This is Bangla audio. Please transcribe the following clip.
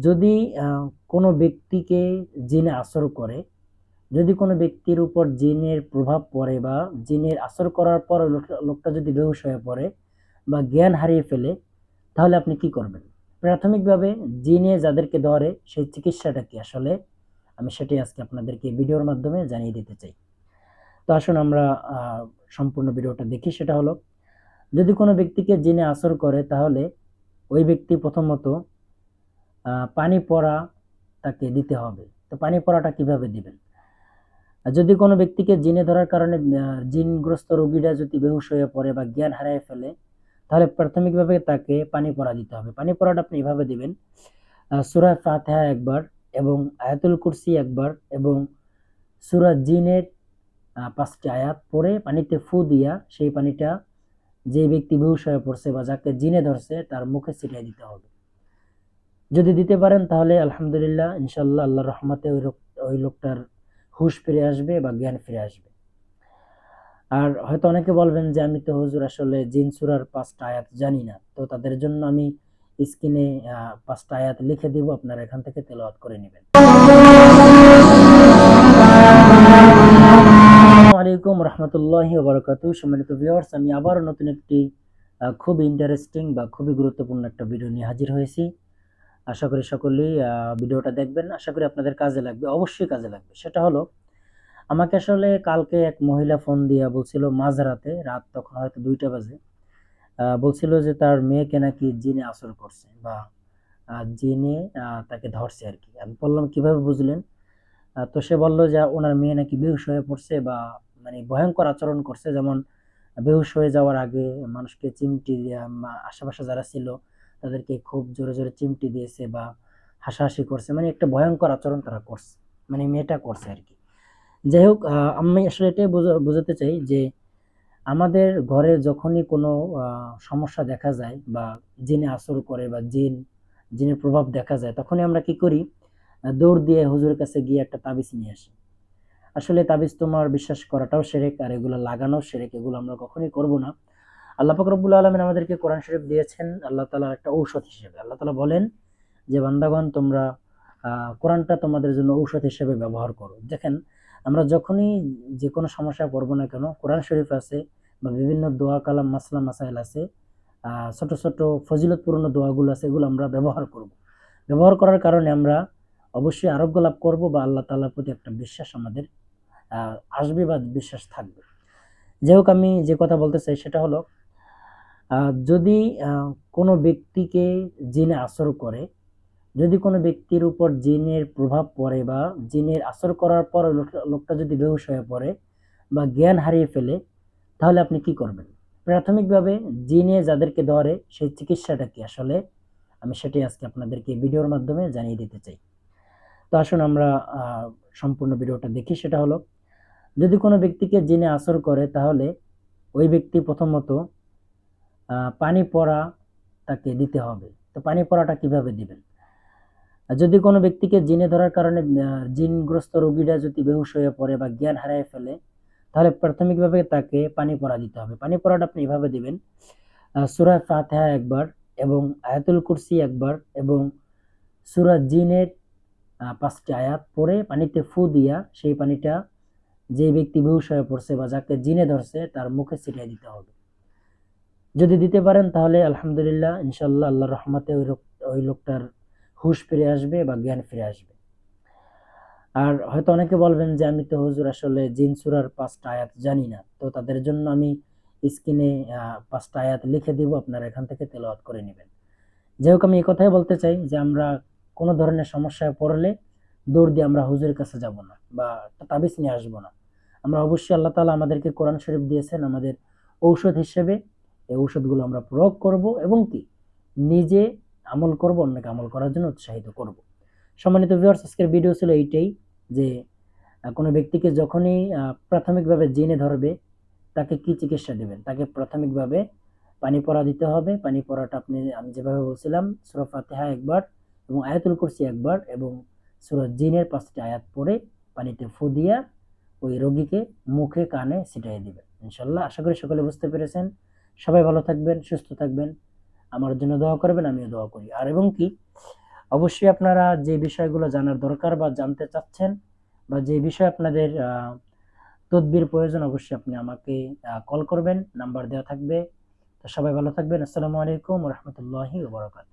যদি কোনো ব্যক্তিকে জিনে আসর করে, যদি কোনো ব্যক্তির উপর জিনের প্রভাব পড়ে বা জিনের আসর করার পর লোকটা- যদি বেহুশ হয়ে পড়ে বা জ্ঞান হারিয়ে ফেলে, তাহলে আপনি কি করবেন? প্রাথমিকভাবে জিনে যাদেরকে ধরে, সেই চিকিৎসাটা কি? আসলে আমি সেটাই আজকে আপনাদেরকে ভিডিওর মাধ্যমে জানিয়ে দিতে চাই। তো আসুন আমরা সম্পূর্ণ ভিডিওটা দেখি, সেটা হলো, যদি কোনো ব্যক্তিকে জিনে আসর করে, তাহলে ওই ব্যক্তি প্রথমত পানি পড়া তাকে দিতে হবে। তো পানি পড়াটা কীভাবে দিবেন? যদি কোনো ব্যক্তিকে জিনে ধরার কারণে জিনগ্রস্ত রোগীরা যদি বেহুশ হয়ে পড়ে বা জ্ঞান হারিয়ে ফেলে, তাহলে প্রাথমিকভাবে তাকে পানি পড়া দিতে হবে। পানি পড়াটা আপনি এভাবে দিবেন সুরা ফাতেহা একবার এবং আয়াতুল কুরসি একবার এবং সুরা জিনের পাঁচটি আয়াত পড়ে পানিতে ফু দিয়া সেই পানিটা যে ব্যক্তি বেহুশ হয়ে পড়ছে বা যাকে জিনে ধরছে, তার মুখে ছিটিয়ে দিতে হবে। যদি দিতে পারেন, তাহলে আলহামদুলিল্লাহ ইনশাল্লাহ আল্লাহর রহমতে ওই ওই লোকটার হুশ ফিরে আসবে বা জ্ঞান ফিরে আসবে। আর হয়তো অনেকে বলবেন যে, আমি তো হুজুর আসলে জিন সুরার পাঁচটা আয়াত জানি না। তো তাদের জন্য আমি স্ক্রিনে পাঁচটা আয়াত লিখে দিব, আপনারা এখান থেকে তেলাওয়াত করে নেবেন। আলাইকুম রহমতুল্লাহি ওবরাকাতু সম্মানিত ভিউয়ার্স আমি আবারও নতুন একটি খুব ইন্টারেস্টিং বা খুবই গুরুত্বপূর্ণ একটা ভিডিও নিয়ে হাজির হয়েছি। আশা করি সকলেই ভিডিওটা দেখবেন। আশা করি আপনাদের কাজে লাগবে, অবশ্যই কাজে লাগবে। সেটা হলো, আমাকে আসলে কালকে এক মহিলা ফোন দিয়ে বলছিল মাঝরাতে, রাত তখন হয়তো দুইটা বাজে বলছিল যে তার মেয়েকে নাকি জিনে আসর করছে বা জিনে তাকে ধরছে আর কি। আমি বললাম, কীভাবে বুঝলেন? তো সে বলল যে ওনার মেয়ে নাকি বেহুশ হয়ে পড়ছে বা মানে ভয়ঙ্কর আচরণ করছে। যেমন, বেহুশ হয়ে যাওয়ার আগে মানুষকে চিমটি আশেপাশে যারা ছিল তাদেরকে খুব জোরে জোরে চিমটি দিয়েছে বা হাসাহাসি করছে। মানে একটা ভয়ঙ্কর আচরণ তারা করছে। মানে মেয়েটা করছে আর কি। যাই হোক আমি আসলে এটাই বোঝা- বোঝাতে চাই যে আমাদের ঘরে যখনই কোনো সমস্যা দেখা যায় বা জিনে আসর করে বা জিন, জিনের প্রভাব দেখা যায়, তখনই আমরা কি করি? দৌড় দিয়ে হুজুরের কাছে গিয়ে একটা তাবিজ নিয়ে আসি। আসলে তাবিজ তোমার বিশ্বাস করাটাও সেরেক আর এগুলো লাগানো সেরেক, এগুলো আমরা কখনোই করব না। আল্লাহ পাক রব্বুল আলমিন আমাদেরকে কোরআন শরীফ দিয়েছেন, আল্লাহ তালার একটা ঔষধ হিসেবে। আল্লাহ তালা বলেন যে, বান্দাগণ, তোমরা কোরআনটা তোমাদের জন্য ঔষধ হিসেবে ব্যবহার করো। দেখেন, আমরা যখনই যে কোনো সমস্যায় পড়ব না কেন, কোরআন শরীফ আছে বা বিভিন্ন দোয়া কালাম, মাসলা, মাসাইল আছে ছোট ছোট ফজিলতপূর্ণ দোয়াগুলো আছে, এগুলো আমরা ব্যবহার করব। ব্যবহার করার কারণে আমরা অবশ্যই আরোগ্য লাভ করব বা আল্লাহ তাআলার প্রতি একটা বিশ্বাস আমাদের আসবে বা বিশ্বাস থাকবে। যাই হোক, আমি যে কথা বলতে চাই সেটা হলো যদি কোনো ব্যক্তিকে জিনে আসর করে, যদি কোনো ব্যক্তির উপর জিনের প্রভাব পড়ে বা জিনের আসর করার পর লোকটা- যদি বেহুশ হয়ে পড়ে বা জ্ঞান হারিয়ে ফেলে, তাহলে আপনি কি করবেন? প্রাথমিকভাবে জিনে যাদেরকে ধরে, সেই চিকিৎসাটা কি আসলে? আমি সেটাই আজকে আপনাদেরকে ভিডিওর মাধ্যমে জানিয়ে দিতে চাই। তো আসুন আমরা সম্পূর্ণ ভিডিওটা দেখি, সেটা হলো, যদি কোনো ব্যক্তিকে জিনে আসর করে, তাহলে ওই ব্যক্তি প্রথমত পানি পড়া তাকে দিতে হবে। তো পানি পড়াটা কীভাবে দিবেন? যদি কোনো ব্যক্তিকে জিনে ধরার কারণে জিনগ্রস্ত রোগীরা যদি বেহুশ হয়ে পড়ে বা জ্ঞান হারিয়ে ফেলে, তাহলে প্রাথমিকভাবে তাকে পানি পড়া দিতে হবে। পানি পড়াটা আপনি এভাবে দিবেন সুরা ফাতেহা একবার এবং আয়াতুল কুরসি একবার এবং সুরা জিনের পাঁচটি আয়াত পড়ে পানিতে ফু দিয়া সেই পানিটা যে ব্যক্তি বেহুশ হয়ে পড়ছে বা যাকে জিনে ধরছে, তার মুখে ছিটিয়ে দিতে হবে। যদি দিতে পারেন, তাহলে আলহামদুলিল্লাহ ইনশাল্লাহ আল্লাহর রহমতে ওই লোক ওই লোকটার হুশ ফিরে আসবে বা জ্ঞান ফিরে আসবে। আর হয়তো অনেকে বলবেন যে, আমি তো হুজুর আসলে জিন সুরার পাঁচটা আয়াত জানি না। তো তাদের জন্য আমি স্ক্রিনে পাঁচটা আয়াত লিখে দিব, আপনারা এখান থেকে তেলাওয়াত করে নেবেন। যাই হোক, আমি এই কথাই বলতে চাই যে, আমরা কোনো ধরনের সমস্যায় পড়লে দৌড় দিয়ে আমরা হুজুরের কাছে যাব না বা তাবিজ নিয়ে আসব না। আমরা অবশ্যই আল্লাহ তালা আমাদেরকে কোরআন শরীফ দিয়েছেন, আমাদের ঔষধ হিসেবে এই ঔষধগুলো আমরা প্রয়োগ করব এবং কি? নিজে আমল করব, অন্যকে আমল করার জন্য উৎসাহিত করব। সম্মানিত ভিউয়ার্স আজকের ভিডিও ছিল এইটাই যে কোনো ব্যক্তিকে যখনই প্রাথমিকভাবে জেনে ধরবে, তাকে কি চিকিৎসা দেবেন? তাকে প্রাথমিকভাবে পানি পড়া দিতে হবে। পানি পড়াটা আপনি, আমি যেভাবে বলছিলাম, সুরা ফাতিহা একবার এবং আয়াতুল কুরসি একবার এবং সুরা জিনের পাঁচটি আয়াত পড়ে পানিতে ফু দিয়া ওই রোগীকে মুখে কানে ছিটাই দিবেন। ইনশাল্লাহ, আশা করি সকলে বুঝতে পেরেছেন। সবাই ভালো থাকবেন, সুস্থ থাকবেন। আমার জন্য দোয়া করবেন, আমিও দোয়া করি। আর এবং কি, অবশ্যই আপনারা যে বিষয়গুলো জানার দরকার বা জানতে চাচ্ছেন বা যে বিষয়ে আপনাদের তদবির প্রয়োজন, অবশ্যই আপনি আমাকে কল করবেন। নাম্বার দেওয়া থাকবে। তো সবাই ভালো থাকবেন। আসসালামু আলাইকুম রহমতুল্লাহি ওবরাকাত